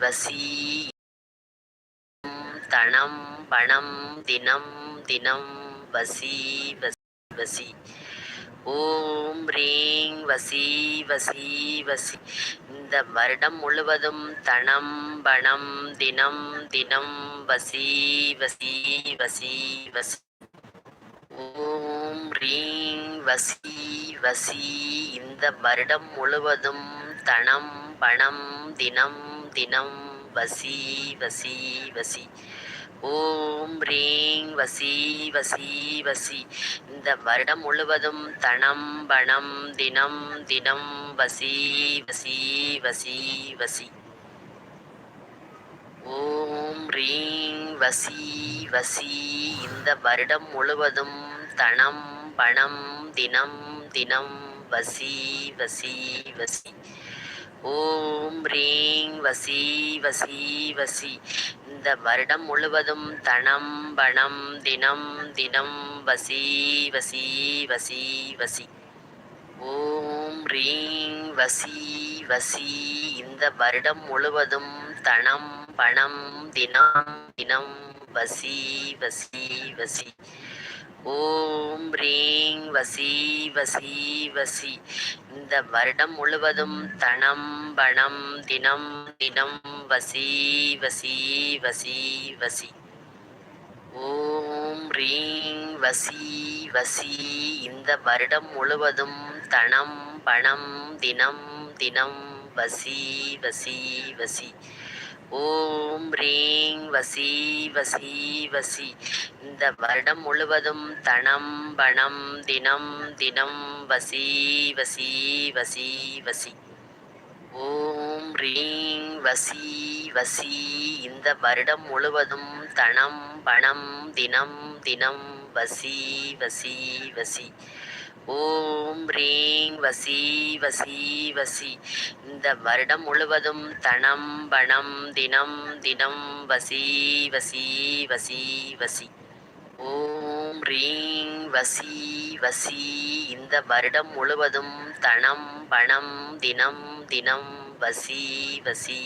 வசி தனம் பணம் தினம் தினம் வசி வசி வசி. ஓம் ரீங் வசி வசி வசி. இந்த வருடம் முழுவதும் தனம் பணம் தினம் தினம் வசி வசி வசி வசி. ஓம் ரீங் வசி வசி. இந்த வருடம் முழுவதும் தனம் பணம் தினம் தினம் வசி வசி வசி. ஓம் ரீங் வசி வசி வசி. இந்த வருடம் முழுவதும் தனம் பணம் தினம் தினம் வசி வசி வசி வசி. ஓம் ரீங் வசி வசி. இந்த வருடம் முழுவதும் தனம் பணம் தினம் தினம் வசி வசி வசி. ஓம் ரீங் வசி வசி வசி. இந்த வருடம் முழுவதும் தனம் பணம் தினம் தினம் வசி வசி வசி வசி. ஓம் ரீங் வசி வசி. இந்த வருடம் முழுவதும் தனம் பணம் தினம் தினம் வசி வசி வசி. ஓம் ரீங் வசி வசி வசி. இந்த வருடம் முழுவதும் தனம் பணம் தினம் தினம் வசி வசி வசி வசி. ஓம் ரீங் வசி வசி. இந்த வருடம் முழுவதும் தனம் பணம் தினம் தினம் வசி வசி வசி. ஓம் ரீங் வசி வசி வசி. இந்த வருடம் முழுவதும் தனம் பணம் தினம் தினம் வசி வசி வசி வசி. ஓம் ரீங் வசி வசி. இந்த வருடம் முழுவதும் தனம் பணம் தினம் தினம் வசி வசி வசி. ஓம் ரீங் வசி வசி வசி. இந்த வருடம் முழுவதும் தனம் பணம் தினம் தினம் வசி வசி வசி வசி. ஓம் ரீங் வசி வசி. இந்த வருடம் முழுவதும் தனம் பணம் தினம் தினம் வசி வசி.